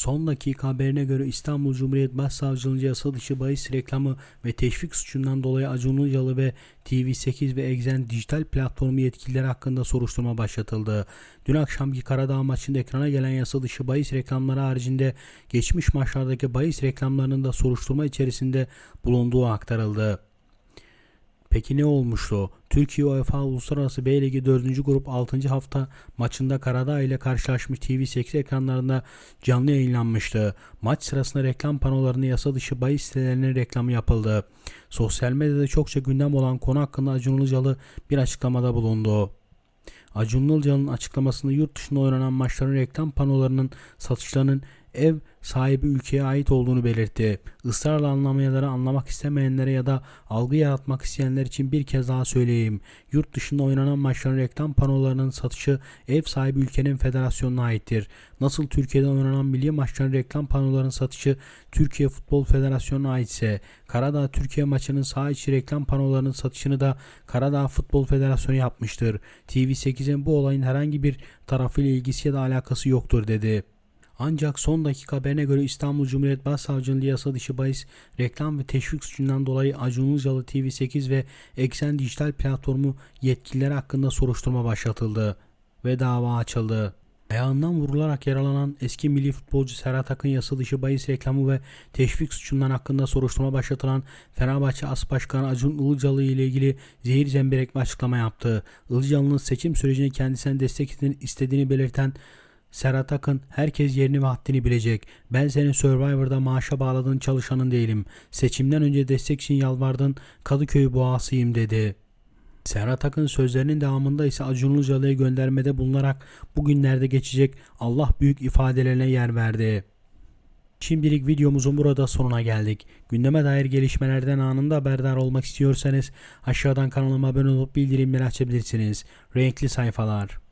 Son dakika haberine göre İstanbul Cumhuriyet Başsavcılığınca yasa dışı bahis reklamı ve teşvik suçundan dolayı Acun Ilıcalı ve TV8 ve Exen dijital platformu yetkilileri hakkında soruşturma başlatıldı. Dün akşamki Karadağ maçında ekrana gelen yasa dışı bahis reklamları haricinde geçmiş maçlardaki bahis reklamlarının da soruşturma içerisinde bulunduğu aktarıldı. Peki ne olmuştu? Türkiye UEFA Uluslararası B Ligi 4. grup 6. hafta maçında Karadağ ile karşılaşmış TV8 ekranlarında canlı yayınlanmıştı. Maç sırasında reklam panolarını yasa dışı bahis sitelerinin reklamı yapıldı. Sosyal medyada çokça gündem olan konu hakkında Acun Ilıcalı bir açıklamada bulundu. Acun Ilıcalı'nın açıklamasında yurt dışında oynanan maçların reklam panolarının satışlarının ev sahibi ülkeye ait olduğunu belirtti. Israrla anlamayanları anlamak istemeyenlere ya da algı yaratmak isteyenler için bir kez daha söyleyeyim. Yurt dışında oynanan maçların reklam panolarının satışı ev sahibi ülkenin federasyonuna aittir. Nasıl Türkiye'de oynanan milli maçların reklam panolarının satışı Türkiye Futbol Federasyonu'na aitse, Karadağ Türkiye maçının saha içi reklam panolarının satışını da Karadağ Futbol Federasyonu yapmıştır. TV8'in bu olayın herhangi bir tarafıyla ilgisi ya da alakası yoktur dedi. Ancak son dakika haberine göre İstanbul Cumhuriyet Başsavcılığı yasa dışı bahis reklam ve teşvik suçundan dolayı Acun Ilıcalı TV8 ve Eksen Dijital Platformu yetkilileri hakkında soruşturma başlatıldı ve dava açıldı. Ayağından vurularak yaralanan eski milli futbolcu Serhat Akın yasa dışı bahis reklamı ve teşvik suçundan hakkında soruşturma başlatılan Fenerbahçe As Başkanı Acun Ilıcalı ile ilgili zehir zemberek açıklama yaptı. Ilıcalı'nın seçim sürecini kendisine destek istediğini belirten Serhat Akın herkes yerini ve haddini bilecek. Ben senin Survivor'da maaşa bağladığın çalışanın değilim. Seçimden önce destek için yalvardın Kadıköy boğasıyım dedi. Serhat Akın sözlerinin devamında ise Acun Ilıcalı'ya göndermede bulunarak bugünlerde geçecek Allah büyük ifadelerine yer verdi. Şimdilik videomuzun burada sonuna geldik. Gündeme dair gelişmelerden anında haberdar olmak istiyorsanız aşağıdan kanalıma abone olup bildirimleri açabilirsiniz. Renkli sayfalar.